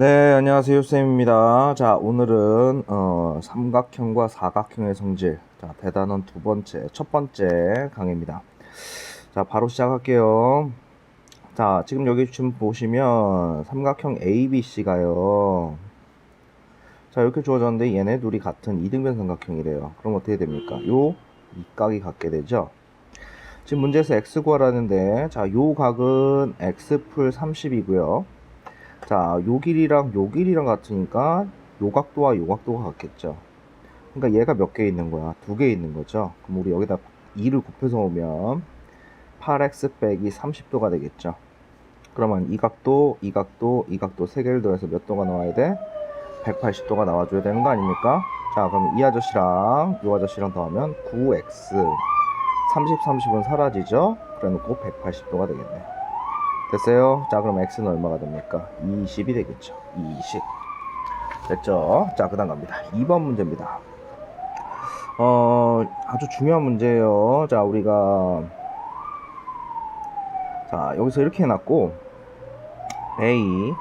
네, 안녕하세요. 쌤입니다. 자, 오늘은, 어, 삼각형과 사각형의 성질. 자, 대단원 두 번째, 첫 번째 강의입니다. 자, 바로 시작할게요. 자, 지금 여기 지금 보시면 삼각형 ABC가요. 자, 이렇게 주어졌는데 얘네 둘이 같은 이등변 삼각형이래요. 그럼 어떻게 됩니까? 요 이각이 같게 되죠. 지금 문제에서 x 구하라는데, 자, 요 각은 x풀 30이고요. 자, 요 길이랑 요 길이랑 같으니까 요 각도와 요 각도가 같겠죠. 그러니까 얘가 몇 개 있는 거야? 두 개 있는 거죠. 그럼 우리 여기다 2를 곱해서 오면 8x 빼기 30도가 되겠죠. 그러면 이 각도, 이 각도, 이 각도 세 개를 더해서 몇 도가 나와야 돼? 180도가 나와줘야 되는 거 아닙니까? 자, 그럼 이 아저씨랑 이 아저씨랑 더하면 9x 30, 30은 사라지죠? 그래 놓고 180도가 되겠네요. 됐어요? 자, 그럼 x는 얼마가 됩니까? 20이 되겠죠. 20. 됐죠? 자, 그 다음 갑니다. 2번 문제입니다. 어, 아주 중요한 문제예요. 자, 우리가, 자, 여기서 이렇게 해놨고, A,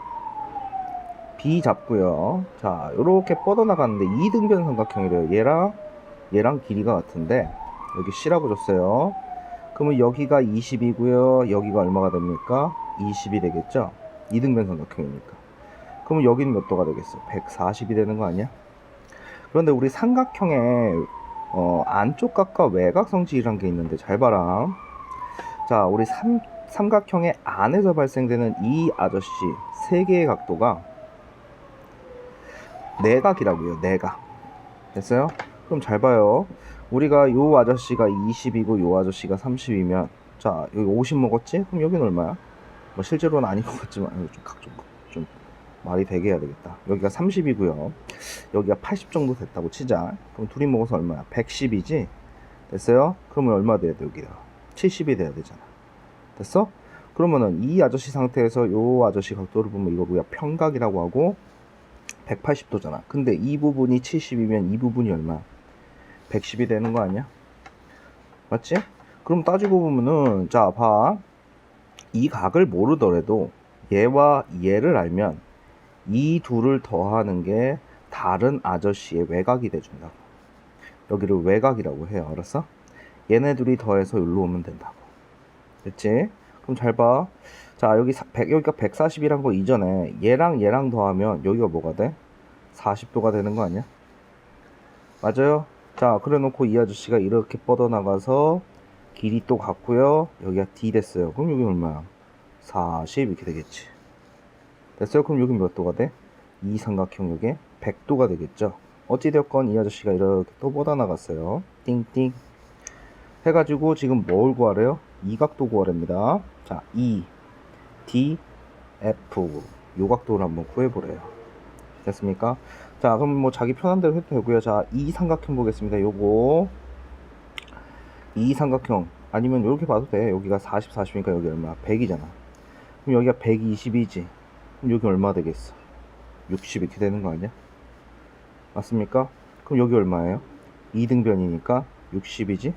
B 잡고요. 자, 요렇게 뻗어나가는데 2등변 삼각형이래요. 얘랑, 얘랑 길이가 같은데, 여기 C라고 줬어요. 그러면 여기가 20이고요. 여기가 얼마가 됩니까? 20이 되겠죠? 2등변 삼각형이니까. 그러면 여기는 몇 도가 되겠어? 140이 되는 거 아니야? 그런데 우리 삼각형의 어, 안쪽 각과 외곽 성질이란 게 있는데 잘 봐라. 자, 우리 삼, 삼각형의 안에서 발생되는 이 아저씨 세 개의 각도가 내각이라고요. 내각. 됐어요? 그럼 잘 봐요. 우리가 요 아저씨가 20이고 요 아저씨가 30이면 자 여기 50 먹었지? 그럼 여기는 얼마야? 뭐 실제로는 아닌 것 같지만 좀, 좀, 좀 말이 되게 해야 되겠다 여기가 30이고요 여기가 80 정도 됐다고 치자 그럼 둘이 먹어서 얼마야? 110이지? 됐어요? 그러면 얼마 돼야 돼 여기가? 70이 돼야 되잖아 됐어? 그러면은 이 아저씨 상태에서 요 아저씨 각도를 보면 이거 뭐야 평각이라고 하고 180도잖아 근데 이 부분이 70이면 이 부분이 얼마야? 110이 되는 거 아니야? 맞지? 그럼 따지고 보면은 자 봐. 이 각을 모르더라도 얘와 얘를 알면 이 둘을 더하는 게 다른 아저씨의 외곽이 돼준다고. 여기를 외곽이라고 해요. 알았어? 얘네 둘이 더해서 여기로 오면 된다고. 됐지? 그럼 잘 봐. 자, 여기 100, 여기가 140이란 거 이전에 얘랑 얘랑 더하면 여기가 뭐가 돼? 40도가 되는 거 아니야? 맞아요? 자, 그래 놓고 이 아저씨가 이렇게 뻗어나가서 길이 또 같고요. 여기가 D 됐어요. 그럼 여기 얼마야? 40 이렇게 되겠지. 됐어요? 그럼 여기 몇 도가 돼? 이 삼각형 여기에 100도가 되겠죠. 어찌되었건 이 아저씨가 이렇게 또 뻗어나갔어요. 띵띵. 해가지고 지금 뭘 구하래요? 이 각도 구하랍니다. 자, E, D, F. 요 각도를 한번 구해보래요. 됐습니까? 자, 그럼 뭐 자기 편한 대로 해도 되고요. 자, 이 삼각형 보겠습니다. 요거 이 삼각형 아니면 이렇게 봐도 돼. 여기가 40, 40이니까 여기 얼마? 100이잖아. 그럼 여기가 120이지. 그럼 여기 얼마 되겠어? 60 이렇게 되는 거 아니야? 맞습니까? 그럼 여기 얼마예요? 2등변이니까 60이지.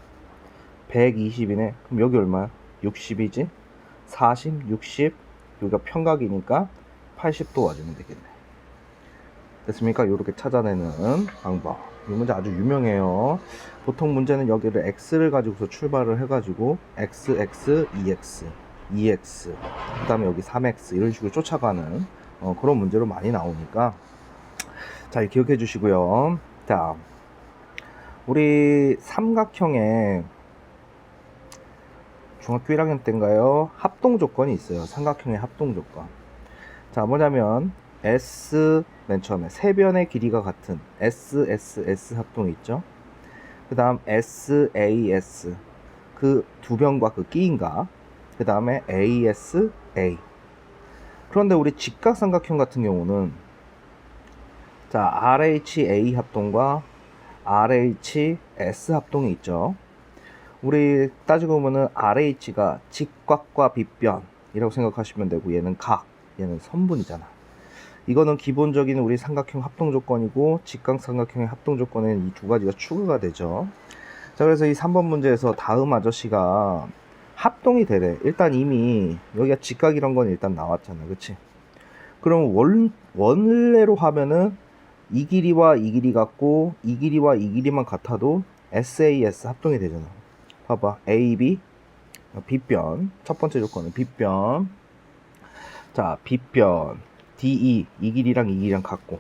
120이네. 그럼 여기 얼마야? 60이지. 40, 60. 여기가 평각이니까 80도 와주면 되겠네. 됐습니까? 이렇게 찾아내는 방법. 이 문제 아주 유명해요. 보통 문제는 여기를 x를 가지고서 출발을 해가지고 x, x, 2x, 2x, 그 다음에 여기 3x 이런 식으로 쫓아가는 어, 그런 문제로 많이 나오니까 잘 기억해 주시고요. 자, 우리 삼각형에 중학교 1학년 때인가요? 합동 조건이 있어요. 삼각형의 합동 조건. 자, 뭐냐면 S 맨 처음에 세 변의 길이가 같은 S, S, S 합동이 있죠. 그 다음 S, A, S 그 두 변과 그 끼인가. 그 다음에 A, S, A. 그런데 우리 직각삼각형 같은 경우는 자 RH, A 합동과 RH, S 합동이 있죠. 우리 따지고 보면은 RH가 직각과 빗변이라고 생각하시면 되고 얘는 각, 얘는 선분이잖아. 이거는 기본적인 우리 삼각형 합동 조건이고 직각 삼각형의 합동 조건에는 이 두 가지가 추가가 되죠. 자, 그래서 이 3번 문제에서 다음 아저씨가 합동이 되래. 일단 이미 여기가 직각 이런 건 일단 나왔잖아. 그치? 그럼 원, 원래로 하면은 이 길이와 이 길이 같고 이 길이와 이 길이만 같아도 SAS 합동이 되잖아. 봐봐. AB B변 첫 번째 조건은 B변 자 B변 DE 이 길이랑 이 길이랑 같고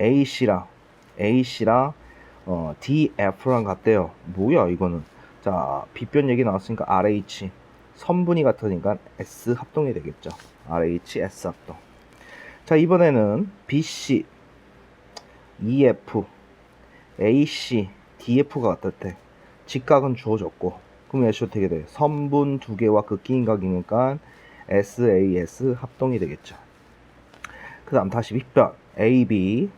AC랑 AC랑 어, DF랑 같대요. 뭐야 이거는? 자 B변 얘기 나왔으니까 RH 선분이 같으니까 S 합동이 되겠죠. RH S 합동. 자 이번에는 BC EF AC DF가 같았대. 직각은 주어졌고 그럼 예시 어떻게 돼? 선분 두 개와 극기인각이니까 SAS 합동이 되겠죠. 그 다음 다시 빗변 AB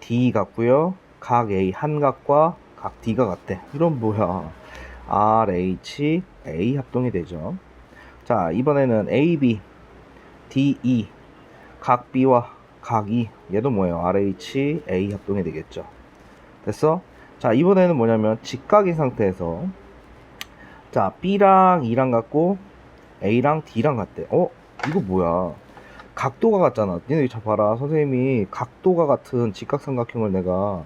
D 같고요. 각 A 한 각과 각 D가 같대. 이런 뭐야? RH A 합동이 되죠. 자 이번에는 AB DE 각 B와 각 E 얘도 뭐예요? RH A 합동이 되겠죠. 됐어? 자 이번에는 뭐냐면 직각인 상태에서 자 B랑 E랑 같고 A랑 D랑 같대. 어? 이거 뭐야? 각도가 같잖아. 니네 잘 봐라. 선생님이 각도가 같은 직각삼각형을 내가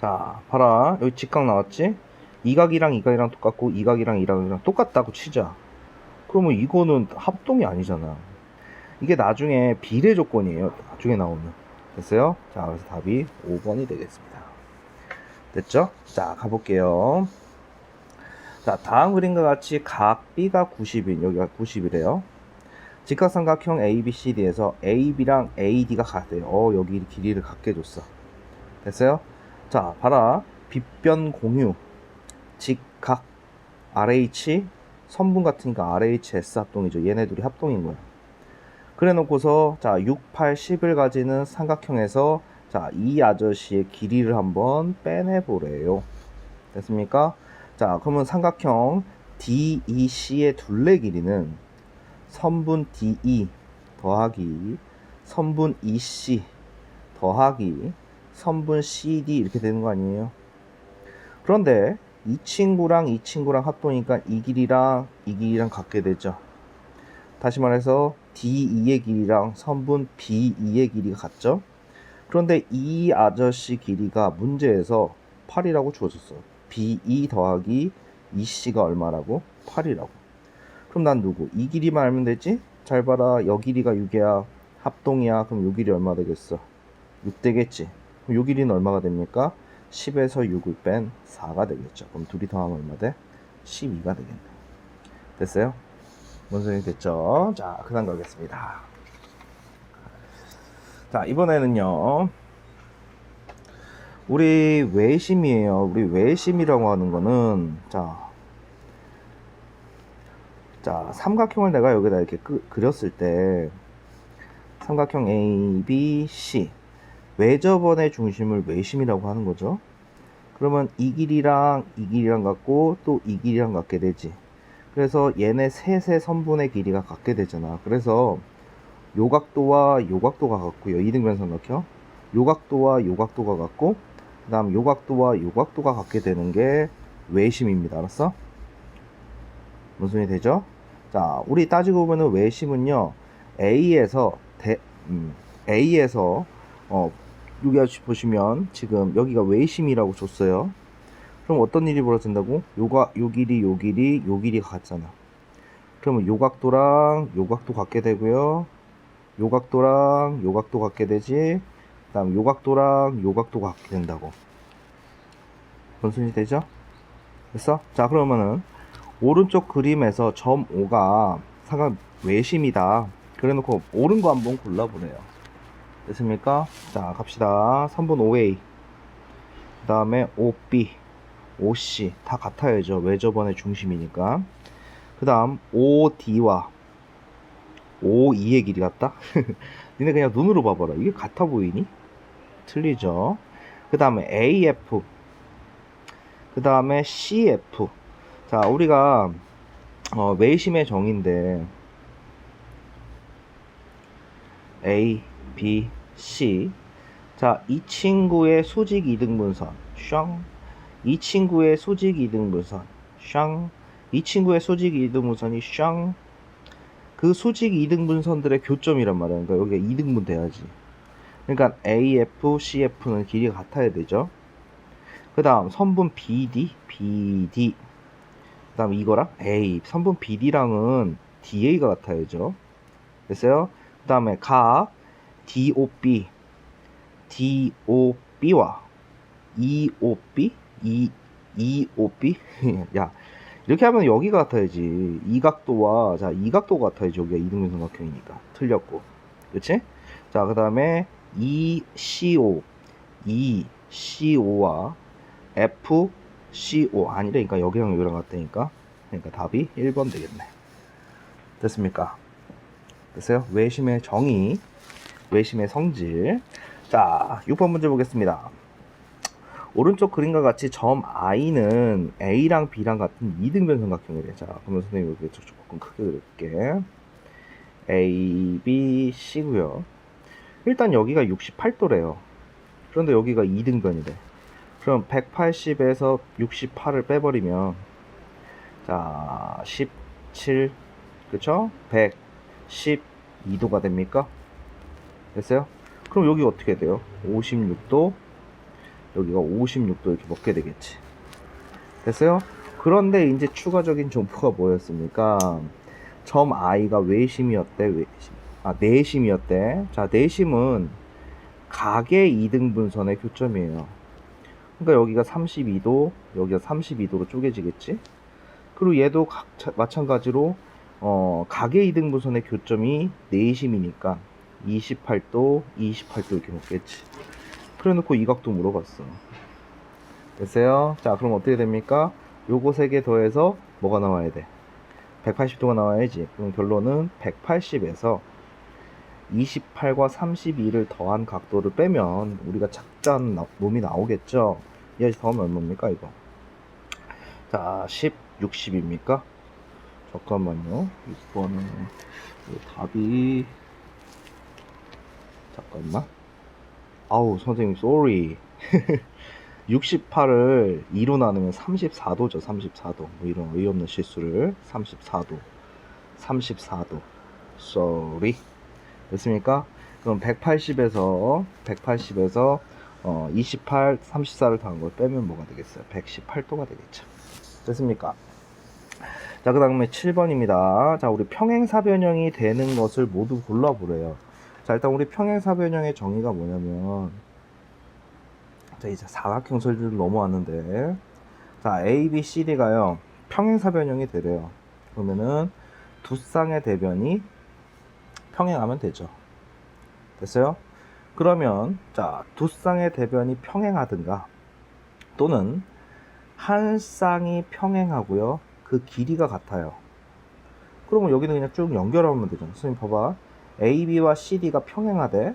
자 봐라. 여기 직각 나왔지? 이각이랑 이각이랑 똑같고 이각이랑 이각이랑 똑같다고 치자. 그러면 이거는 합동이 아니잖아. 이게 나중에 비례 조건이에요. 나중에 나오는. 됐어요? 자, 그래서 답이 5번이 되겠습니다. 됐죠? 자, 가볼게요. 자, 다음 그림과 같이 각 B가 90인, 여기가 90이래요. 직각삼각형 ABCD에서 AB랑 AD가 같아요. 어, 여기 길이를 같게 줬어. 됐어요? 자, 봐라. 빗변 공유. 직각 RH 선분 같으니까 RHS 합동이죠. 얘네 둘이 합동인 거야. 그래 놓고서 자, 6, 8, 10을 가지는 삼각형에서 자, 이 아저씨의 길이를 한번 빼내 보래요. 됐습니까? 자, 그러면 삼각형 DEC의 둘레 길이는 선분 DE 더하기 선분 EC 더하기 선분 CD 이렇게 되는 거 아니에요? 그런데 이 친구랑 이 친구랑 합동이니까 이 길이랑 이 길이랑 같게 되죠. 다시 말해서 D2의 길이랑 선분 B2의 길이가 같죠? 그런데 이 아저씨 길이가 문제에서 8이라고 주어졌어요. B2 더하기 2C가 얼마라고? 8이라고. 그럼 난 누구? 이 길이만 알면 되지? 잘 봐라. 여 길이가 6이야. 합동이야. 그럼 요 길이 얼마 되겠어? 6 되겠지? 그럼 요 길이는 얼마가 됩니까? 10에서 6을 뺀 4가 되겠죠. 그럼 둘이 더하면 얼마 돼? 12가 되겠네. 됐어요? 뭔 소리 됐죠? 자, 그 다음 가겠습니다. 자, 이번에는요. 우리 외심이에요. 우리 외심이라고 하는 거는, 자, 자, 삼각형을 내가 여기다 이렇게 끄, 그렸을 때, 삼각형 A, B, C. 외접원의 중심을 외심이라고 하는 거죠. 그러면 이 길이랑 이 길이랑 같고 또 이 길이랑 같게 되지. 그래서 얘네 셋의 선분의 길이가 같게 되잖아. 그래서 요 각도와 요 각도가 같고요. 이등변 삼각형. 요 각도와 요 각도가 같고 그 다음 요 각도와 요 각도가 같게 되는 게 외심입니다. 알았어? 무슨 소리 되죠? 자, 우리 따지고 보면은 외심은요. A에서 대 음, A에서 어 여기 보시면 지금 여기가 외심이라고 줬어요. 그럼 어떤 일이 벌어진다고? 요가 요 길이 요 길이 요 길이가 같잖아. 그러면 요 각도랑 요 각도 같게 되고요. 요 각도랑 요 각도 같게 되지. 그다음 요 각도랑 요 각도가 같게 된다고. 무슨 되죠? 됐어? 자 그러면은 오른쪽 그림에서 점 5가 상각 외심이다. 그래놓고 옳은 거 한번 골라보네요. 됐습니까? 자 갑시다. 3번 OA 그 다음에 OB OC 다 같아야죠. 외접원의 중심이니까. 그 다음 OD와 OE의 길이 같다? 니네 그냥 눈으로 봐봐라. 이게 같아 보이니? 틀리죠. 그 다음에 AF 그 다음에 CF 자 우리가 어, 외심의 정인데 A, B, C 자 이 친구의 수직 이등분선 샹. 이 친구의 수직 이등분선 샹. 이 친구의 수직 이등분선이 샹. 그 수직 이등분선들의 교점이란 말이야. 그러니까 여기가 이등분 돼야지. 그러니까 AF, CF는 길이가 같아야 되죠. 그 다음 선분 BD, BD. 그 다음 이거랑 A. 선분 BD랑은 DA가 같아야죠. 됐어요? 그 다음에 각 DOB, DOB와 EOB, E, EOB? 야, 이렇게 하면 여기가 같아야지. 이 각도와, 자, 이 각도가 같아야지. 여기가 이등분 삼각형이니까. 틀렸고. 그치? 자, 그 다음에 ECO, ECO와 FCO. 아니라니까 여기랑 여기랑 같다니까. 그러니까 답이 1번 되겠네. 됐습니까? 됐어요? 외심의 정의, 외심의 성질. 자, 6번 문제 보겠습니다. 오른쪽 그림과 같이 점 I는 A랑 B랑 같은 이등변 삼각형이래. 자, 그러면 선생님 여기 조금 크게 그릴게. A, B, C고요. 일단 여기가 68도래요. 그런데 여기가 이등변이래. 그럼 180에서 68을 빼버리면 자, 17 그쵸? 112도가 됩니까? 됐어요? 그럼 여기 어떻게 돼요? 56도 여기가 56도 이렇게 먹게 되겠지. 됐어요? 그런데 이제 추가적인 정보가 뭐였습니까? 점 i가 외심이었대, 외심. 아, 내심이었대. 자, 내심은 각의 이등분선의 교점이에요. 그러니까 여기가 32도, 여기가 32도로 쪼개지겠지? 그리고 얘도 각, 마찬가지로, 어, 각의 이등분선의 교점이 내심이니까 28도, 28도 이렇게 먹겠지. 그래 놓고 이 각도 물어봤어. 됐어요? 자, 그럼 어떻게 됩니까? 요거 세개 더해서 뭐가 나와야 돼? 180도가 나와야지. 그럼 결론은 180에서 28과 32를 더한 각도를 빼면 우리가 작전 나- 놈이 나오겠죠? 얘 더하면 얼마입니까, 이거? 자, 10, 60입니까? 잠깐만요. 6번은 답이 잠깐만. 아우 선생님 쏘리 68을 2로 나누면 34도죠 34도 뭐 이런 어이없는 실수를 34도 34도 쏘리 됐습니까? 그럼 180에서 180에서 어, 28, 34를 더한 걸 빼면 뭐가 되겠어요? 118도가 되겠죠 됐습니까? 자 그 다음에 7번입니다 자 우리 평행사변형이 되는 것을 모두 골라보래요 자 일단 우리 평행사변형의 정의가 뭐냐면 자 이제 사각형 설들 넘어왔는데 자 A, B, C, D가요 평행사변형이 되래요 그러면은 두 쌍의 대변이 평행하면 되죠 됐어요? 그러면 자 두 쌍의 대변이 평행하든가 또는 한 쌍이 평행하고요 그 길이가 같아요 그러면 여기는 그냥 쭉 연결하면 되죠 선생님 봐봐 AB와 CD가 평행하대.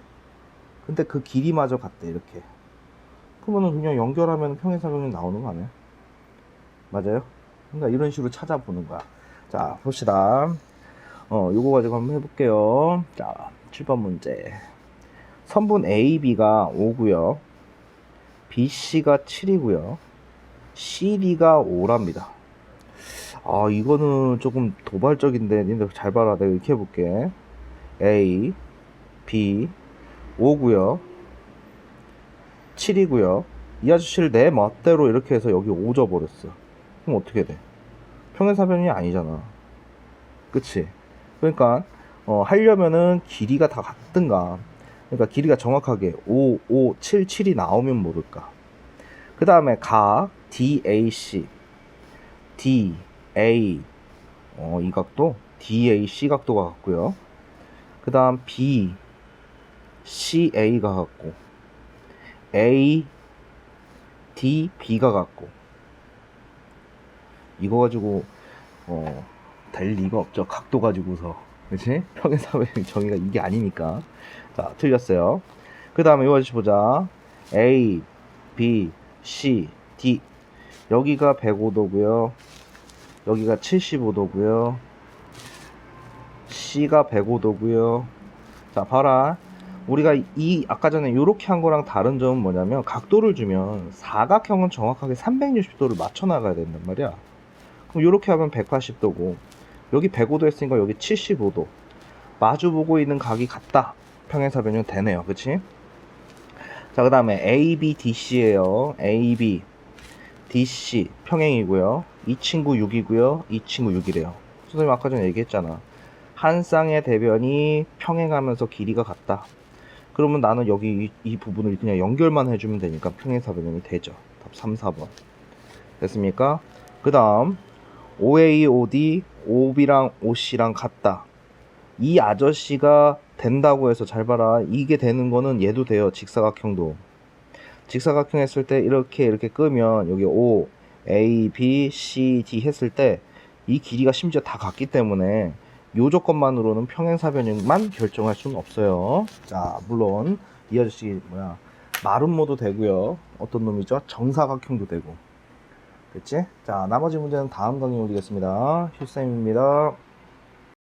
근데 그 길이마저 같대, 이렇게. 그러면은 그냥 연결하면 평행사변이 나오는 거 아니야? 맞아요? 그러니까 이런 식으로 찾아보는 거야. 자, 봅시다. 어, 요거 가지고 한번 해볼게요. 자, 7번 문제. 선분 AB가 5고요. BC가 7이고요. CD가 5랍니다. 아, 이거는 조금 도발적인데, 니들 잘 봐라. 내가 이렇게 해볼게. A, B, 5고요 7이고요 이 아저씨를 내 멋대로 이렇게 해서 여기 5 줘버렸어. 그럼 어떻게 돼? 평행사변이 아니잖아. 그치? 그러니까 어, 하려면은 길이가 다 같든가. 그러니까 길이가 정확하게 5, 5, 7, 7이 나오면 모를까. 그 다음에 각 DAC, DA, 어, 이 각도? DAC 각도가 같고요. 그 다음 B, CA가 같고. A, D, B가 같고. 이거 가지고 어, 될 리가 없죠. 각도 가지고서 그치? 평행사변 정의가 이게 아니니까 자 틀렸어요. 그 다음에 이 아저씨 보자 A, B, C, D 여기가 105도고요. 여기가 75도고요. C가 105도고요. 자, 봐라. 우리가 이 아까 전에 이렇게 한 거랑 다른 점은 뭐냐면 각도를 주면 사각형은 정확하게 360도를 맞춰 나가야 된단 말이야. 그럼 이렇게 하면 180도고 여기 105도 했으니까 여기 75도. 마주 보고 있는 각이 같다. 평행사 변형 되네요. 그치? 자, 그 다음에 ABDC예요. AB, DC 평행이고요. 이 친구 6이고요. 이 친구 6이래요. 선생님 아까 전에 얘기했잖아. 한 쌍의 대변이 평행하면서 길이가 같다. 그러면 나는 여기 이, 이 부분을 그냥 연결만 해주면 되니까 평행사 변형이 되죠. 답 3, 4번. 됐습니까? 그 다음 OA, OD, OB랑 OC랑 같다. 이 아저씨가 된다고 해서 잘 봐라. 이게 되는 거는 얘도 돼요. 직사각형도. 직사각형 했을 때 이렇게 이렇게 끄면 여기 O, A, B, C, D 했을 때 이 길이가 심지어 다 같기 때문에 요 조건만으로는 평행사변형만 결정할 수는 없어요. 자, 물론 이 아저씨 뭐야 마름모도 되고요. 어떤 놈이죠? 정사각형도 되고. 됐지? 자, 나머지 문제는 다음 강의에 올리겠습니다. 휴쌤입니다.